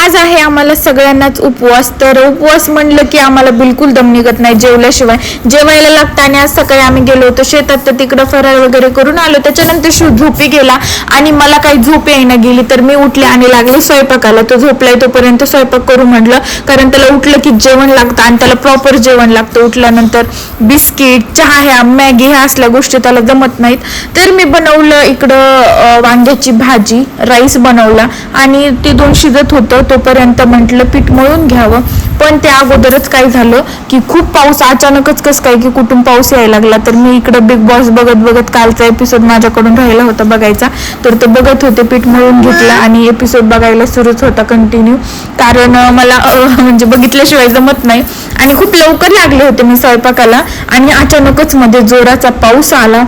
आज आहे आम्हाला सगळ्यांनाच उपवास. तर उपवास म्हणलं की आम्हाला बिलकुल दम निघत नाही जेवल्याशिवाय. जेवायला लागतं आणि आज सकाळी आम्ही गेलो होतो शेतात तर तिकडं फराळ वगैरे करून आलो. त्याच्यानंतर शिव झोपी गेला आणि मला काही झोप येईना गेली. तर मी उठले आणि लागले स्वयंपाकाला. तो झोपलाय तोपर्यंत स्वयंपाक करू म्हटलं कारण त्याला उठलं की जेवण लागतं आणि त्याला प्रॉपर जेवण लागतं. उठल्यानंतर बिस्किट चहा ह्या मॅगी ह्या असल्या गोष्टी त्याला जमत नाहीत. तर मी बनवलं इकडं वांग्याची भाजी राईस बनवला आणि ते दोन शिजत होतं. तोपर्यंत म्हटलं पीठ मळून घ्यावं. पण त्या अगोदरच काय झालं की खूप पाऊस अचानकच कसं काय की कुठून पाऊस यायला लागला. तर मी इकडं बिग बॉस बघत बघत कालचा एपिसोड माझ्याकडून राहिला होता बघायचा. तर तो बघत होते पीठ मळून घेतला आणि एपिसोड बघायला सुरूच होता कंटिन्यू कारण मला म्हणजे बघितल्याशिवाय जमत नाही. आणि खूप लवकर लागले होते मी स्वयंपाकाला. आणि अचानकच मध्ये जोराचा पाऊस आला.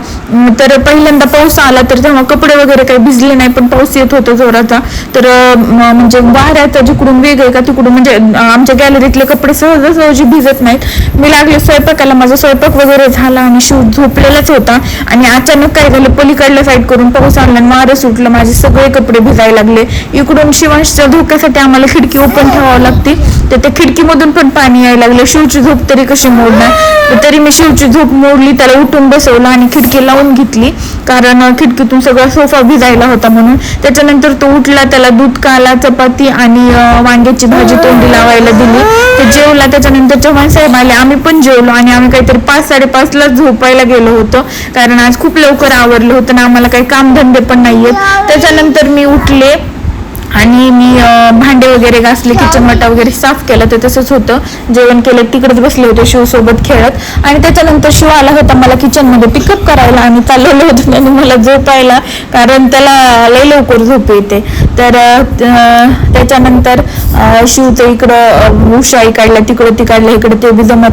तर पहिल्यांदा पाऊस आला तर तेव्हा कपडे वगैरे काही भिजले नाही पण पाऊस येत होता जोराचा. तर म्हणजे वाऱ्याचा जिकडून वेग आहे का तिकडून म्हणजे आमच्या गॅलरीतले कपडे सहजासहजी भिजत नाहीत. मी लागले स्वयंपाकाला माझा स्वयंपाक वगैरे झाला आणि शिव झोपलेलाच होता. आणि अचानक काय झालं पलीकडल्या साईड करून पाऊस आला आणि वारं सुटलं माझे सगळे कपडे भिजायला लागले. इकडून शिवांशच्या धोक्यासाठी आम्हाला खिडकी ओपन ठेवावं लागते. तर त्या खिडकीमधून पण पाणी यायला लागलं. शिवची झोप तरी कशी मोडणार? तरी मी शिवची झोप मोडली त्याला उठून बसवलं आणि खिडकी लावून घेतली. कारण खिडकीतून सगळा सोफा भिजायला होता म्हणून. त्याच्यानंतर तो उठला त्याला दूध काला चपाती आणि वांग्याची भाजी तोंडी लावायला दिली. ते जेवला त्याच्यानंतर चव्हाण साहेब आले. आम्ही पण जेवलो आणि आम्ही काहीतरी पाच साडेपाचला झोपायला गेलो होतो. कारण आज खूप लवकर आवरलं होतं ना आम्हाला काही कामधंदे पण नाहीयेत. त्याच्यानंतर मी उठले. आणि मी भांडे वगैरे घासले किचन मटा वगैरे साफ केलं तर तसंच होतं. जेवण केलं तिकडेच बसले होते शिव सोबत खेळत. आणि त्याच्यानंतर शिव आला होता मला किचनमध्ये पिकअप करायला आणि चाललेलं होतं. त्याने मला झोपायला कारण त्याला लय लवकर झोप येते. तर त्याच्यानंतर शिवचं इकडं उशाई काढल्या तिकडं ती काढल्या इकडं ते बी जमत